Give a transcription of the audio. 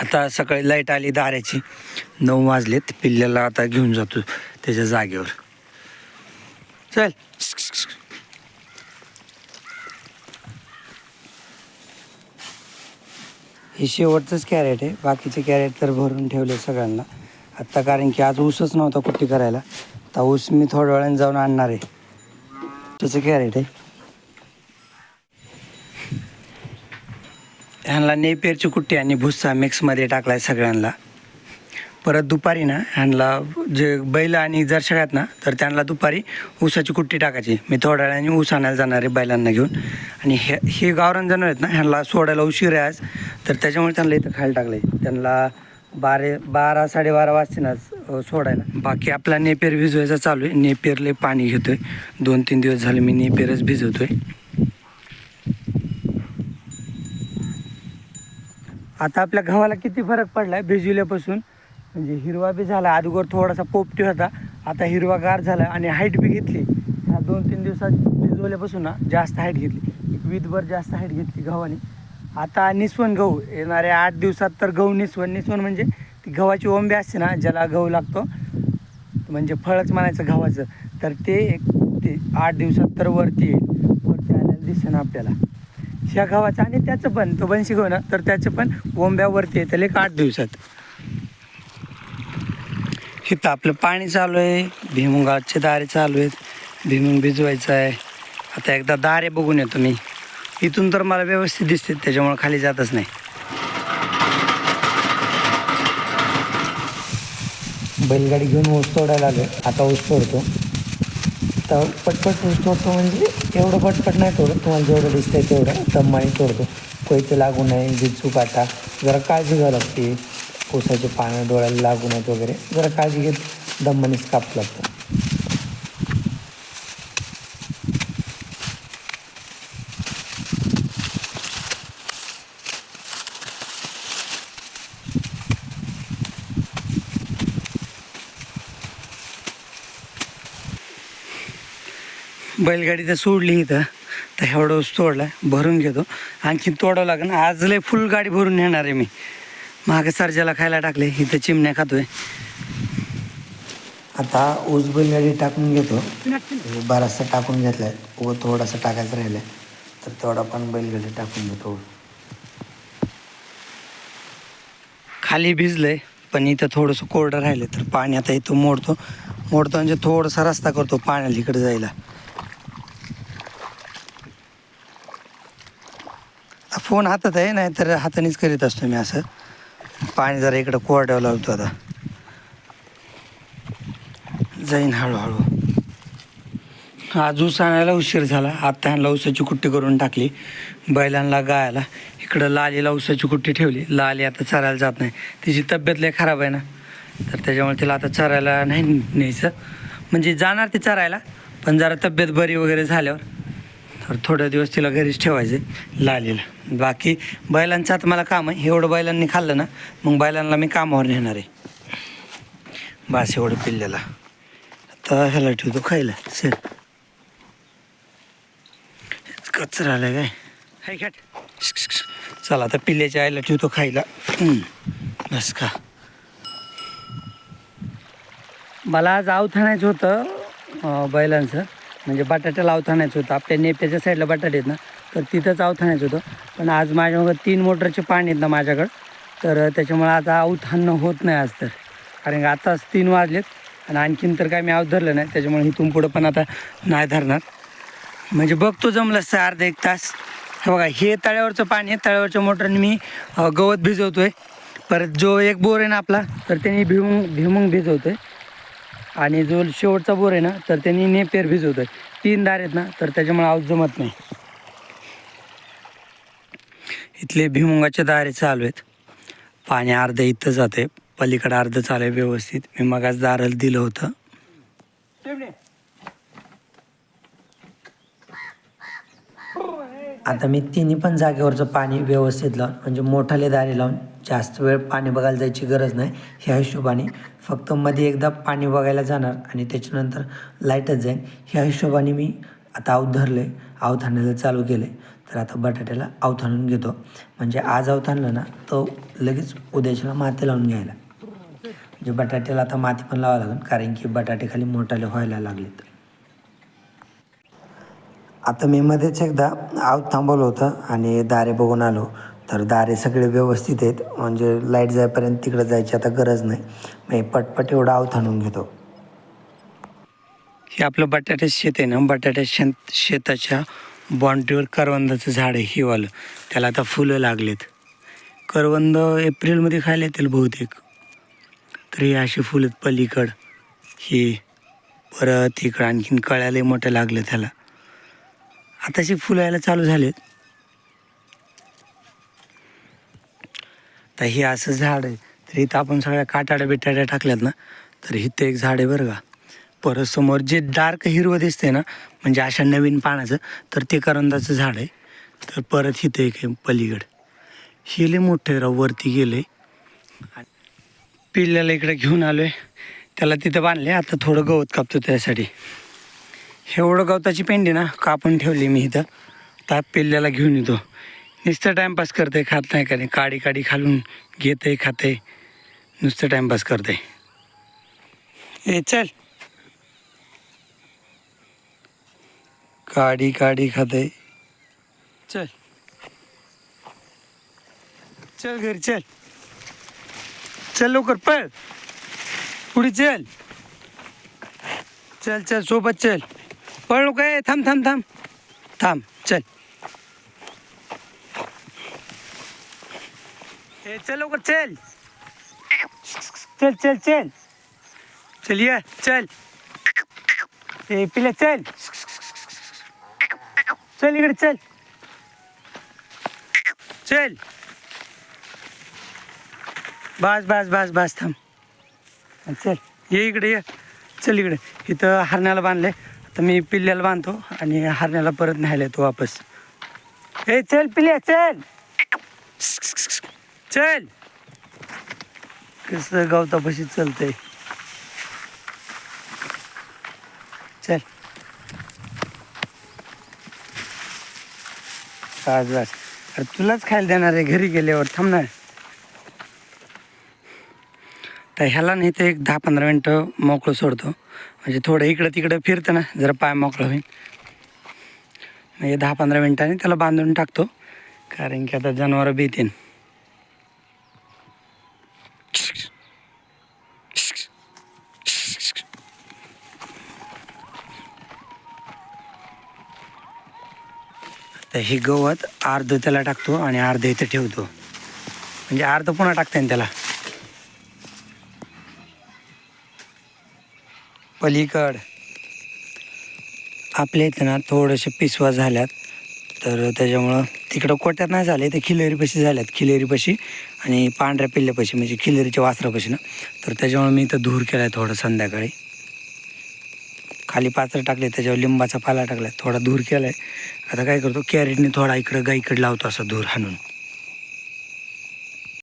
आता सकाळी लाइट आली दाऱ्याची नऊ वाजलेत पिल्ल्याला आता घेऊन जातो त्याच्या जागेवर. चल. हे शेवटचंच कॅरेट आहे. बाकीचे कॅरेट तर भरून ठेवले सगळ्यांना. आत्ता कारण की आज ऊसच नव्हता कुठे करायला. तर ऊस मी थोड्या वेळाने जाऊन आणणार आहे. त्याचं कॅरेट आहे. ह्यांना नेपेरची कुट्टी आणि भुस्सा मिक्समध्ये टाकलाय सगळ्यांना. परत दुपारी ना ह्यांना जे बैल आणि जर सगळ्यात ना तर त्यांना दुपारी ऊसाची कुट्टी टाकायची. मी थोड्या वेळाने ऊस आणायला जाणार आहे बैलांना घेऊन. आणि हे हे गावरान जनावर आहेत ना ह्यांना सोडायला उशीर आहे आज. तर त्याच्यामुळे त्यांना इथं खायला टाकलं आहे त्यांना बारे बारा साडेबारा वाजते ना सोडायला. बाकी आपला नेपेर भिजवायचा चालू आहे. नेपेरले पाणी घेतोय. दोन तीन दिवस झाले मी नेपेरच भिजवतोय. आता आपल्या गव्हाला किती फरक पडला आहे भिजविल्यापासून म्हणजे हिरवा बी झाला अगोदर थोडासा पोपटी होता आता हिरवागार झाला आणि हाईट बी घेतली. ह्या दोन तीन दिवसात भिजवल्यापासून ना जास्त हाईट घेतली. एक वीजभर जास्त हाईट घेतली गव्हाने. आता निस्वन गहू. येणाऱ्या आठ दिवसात तर गहू निस्वन निस्वन म्हणजे ती गव्हाची ओंबे असते ना ज्याला गहू लागतो म्हणजे फळच म्हणायचं गव्हाचं. तर ते एक ते आठ दिवसात तर वरती येईल. वरती आल्याला दिसेल आपल्याला. ह्या गव्हाचं आणि त्याचं पण. तो बनशी गहू ना तर त्याचं पण बोंब्यावरती येतील एक आठ दिवसात. इथं आपलं पाणी चालू आहे. भिमुगाचे दारे चालू आहेत. भिमुंग भिजवायचं आहे. आता एकदा दारे बघून येतो मी. इथून तर मला व्यवस्थित दिसते त्याच्यामुळे खाली जातच नाही. बैलगाडी घेऊन ऊस तोडायला आलो आता ऊस तोडतो. तर पटपट ऊस तोडतो म्हणजे एवढं पटपट नाही तोडत तुम्हाला जेवढं दिसतंय तेवढं. दम्माने तोडतो कोयते लागू नये जिजू काटा जरा काळजी घ्यावी लागते. कोसाचे पानं डोळ्याला लागू नयेत वगैरे. जरा काळजी घेत दम्मानेच कापलं लागतं. बैलगाडी तर सोडली इथं. तर एवढं ऊस तोडला भरून घेतो. आणखी तोडावं लागेल. आज लय फुल गाडी भरून नेणार आहे मी. मागे सर्जाला खायला टाकले इथं चिमण्या खातोय. आता ऊस बैलगाडी टाकून घेतो. बराचसा टाकून घेतलाय. व थोडासा टाकायचं राहिलाय. तर तेवढा पण बैलगाडी टाकून घेतो. खाली भिजलंय पण इथं थोडंसं कोरडं राहिलं तर पाणी आता इथं मोडतो. मोडतो म्हणजे थोडासा रस्ता करतो पाण्याला इकडे जायला. फोन हातात आहे नाही तर हातानेच करीत असतो मी असं. पाणी जरा इकडं कोरड्यावर लावतो आता. जाईन हळूहळू. आज ऊस आणायला उशीर झाला. आता ह्यांना ऊसाची कुट्टी करून टाकली. बैलांना गायला इकडं लालीला ऊसाची कुट्टी ठेवली. लाली आता चरायला जात नाही. तिची तब्येत लय खराब आहे ना. तर त्याच्यामुळे तिला आता चरायला नाही न्यायचं. म्हणजे जाणार ते चरायला पण जरा तब्येत बरी वगैरे झाल्यावर. तर थोड्या दिवस तिला घरीच ठेवायचे लालीला. बाकी बैलांचं आता मला काम आहे. एवढं बैलांनी खाल्लं ना मग बैलांना मी कामावर नेणार आहे. बास एवढं पिल्ल्याला. आता ह्याला ठेवतो खायला. सर कचरा आलाय काय? हाय खेट चला आता पिल्ल्याच्या आईला ठेवतो खायला. बस का मला आज आवथाणायचं होतं बैलांचं. म्हणजे बटाट्याला अवथाण्याचं होतं. आपल्या नेप्याच्या साईडला बटाटे आहेत ना तर तिथंच अवथाण्याचं होतं. पण आज माझ्याकडं तीन मोटरचे पाणी आहेत ना माझ्याकडं तर त्याच्यामुळे आता आवथाणं होत नाही आज तर. कारण की आताच तीन वाजलेत आणि आणखीन तर काय मी आव धरलं नाही त्याच्यामुळे इथून पुढं पण आता नाही धरणार. म्हणजे बघतो जमलं असतं अर्धा एक तास. हे बघा हे तळ्यावरचं पाणी आहे. तळ्यावरच्या मोटरने मी गवत भिजवतो आहे परत जो एक बोर आहे ना आपला तर त्यांनी भिमुंग भिजवतो आहे आणि जो शेवटचा बोर आहे ना तर त्यांनी नेपेर भिजवतं तीन दार आहेत ना तर त्याच्यामुळे आवाज जमत नाही. इथले भिमुंगाचे दारे चालू आहेत. पाणी अर्ध इथं जाते पलीकडे अर्ध चालू आहे व्यवस्थित. मी मगाच दारल दिलं होतं. आता मी तिन्ही पण जागेवरचं पाणी व्यवस्थित लावून म्हणजे मोठाले दारे लावून जास्त वेळ पाणी बघायला जायची गरज नाही. ह्या हिशोबाने फक्त मध्ये एकदा पाणी बघायला जाणार आणि त्याच्यानंतर लाईटच जाईल ह्या हिशोबाने मी आता आऊत धरलं चालू केले तर आता बटाट्याला अवथाणून घेतो. म्हणजे आज अवथाणलं ना तो लगेच उद्याच्याला माती लावून घ्यायला. म्हणजे बटाट्याला आता माती पण लावावं लागेल कारण की बटाटे खाली मोठाले व्हायला लागलेत. आता मी मध्येच एकदा आऊत थांबवलं होतं आणि दारे बघून आलो. तर दारे सगळे व्यवस्थित आहेत. म्हणजे लाइट जायपर्यंत तिकडं जायची आता गरज नाही. मी पटपट एवढं आऊत आणून घेतो. हे आपलं बटाट्याचं शेत आहे ना? बटाट्या शेत शेताच्या बाँड्रीवर करवंदाचं झाड आहे हिवालं त्याला आता फुलं लागलेत. करवंद एप्रिलमध्ये खायला येतील बहुतेक. तर हे अशी फुलं आहेत पलीकड. हे परत इकडं आणखीन कळ्याला मोठं लागलं त्याला. आताशी फुलं यायला चालू झालेत. तर हे असं झाड आहे. तर इथं आपण सगळ्या काटाड्या बिटाड्या टाकल्यात ना तर इथं एक झाड आहे बरं का. परत समोर जे डार्क हिरवं दिसते ना म्हणजे अशा नवीन पानाचं तर ते करंदाचं झाड आहे. तर परत इथं एक आहे पलीकड. हे लय मोठे राव वरती गेले पिल्ल्याला इकडे घेऊन आलो आहे त्याला तिथं बांधले आता थोडं गवत कापतो त्यासाठी. एवढं गवताची पेंडी ना कापून ठेवली मी इथं. ताप पेल्याला घेऊन येतो. नुसतं टाईमपास करते खात नाही का नाही? काडी काडी खालून घेते खाते नुसतं टाईमपास करते ए चल. काडी काडी खाते चल. चल घरी चल. चल लवकर पळ. पुढे चल. चल चल सोबत चल. पळ काय थांब थांब थांब. थांब चल. ए चल लवकर चल. चल चल चल. चल ये चल. ए पिल्या चल. चल इकडे चल. चल. बस बस बस बस थांब. चल ये इकडे ये. चल इकडे. इथं हरण्याला बांधले तर मी पिल्ल्याला बांधतो आणि हरण्याला परत न्यायला येतो वापस. ए चल पिल्या चल. चल. कसं गवतापाशी चलतंय. चल. आज अरे तुलाच खायला देणार आहे घरी गेल्यावर. थांबणार तर ह्याला नाही तर एक दहा पंधरा मिनटं मोकळं सोडतो. म्हणजे थोडं इकडं तिकडं फिरतं ना जरा पाय मोकळं होईल. म्हणजे दहा पंधरा मिनटांनी त्याला बांधून टाकतो. कारण की आता जनावरं भीतीन. तर हे गवत अर्ध त्याला टाकतो आणि अर्ध इथं ठेवतो. म्हणजे अर्ध पुन्हा टाकता येईल त्याला. पलीकड. आपल्या इथं ना थोडेसे पिसवा झाल्यात. तर त्याच्यामुळं तिकडं कोट्यात नाही झाले ते खिलेरीपाशी झाल्यात खिलेरीपाशी आणि पांढऱ्या पिल्ल्यापाशी म्हणजे खिलेरीच्या वासरापाशी ना. तर त्याच्यामुळे मी इथं धूर केला आहे थोडं संध्याकाळी. खाली पात्र टाकले त्याच्यावर लिंबाचा पाला टाकला थोडा धूर केला आहे आता काय करतो कॅरेटने थोडा इकडं गाईकडे लावतो असा धूर हाणून.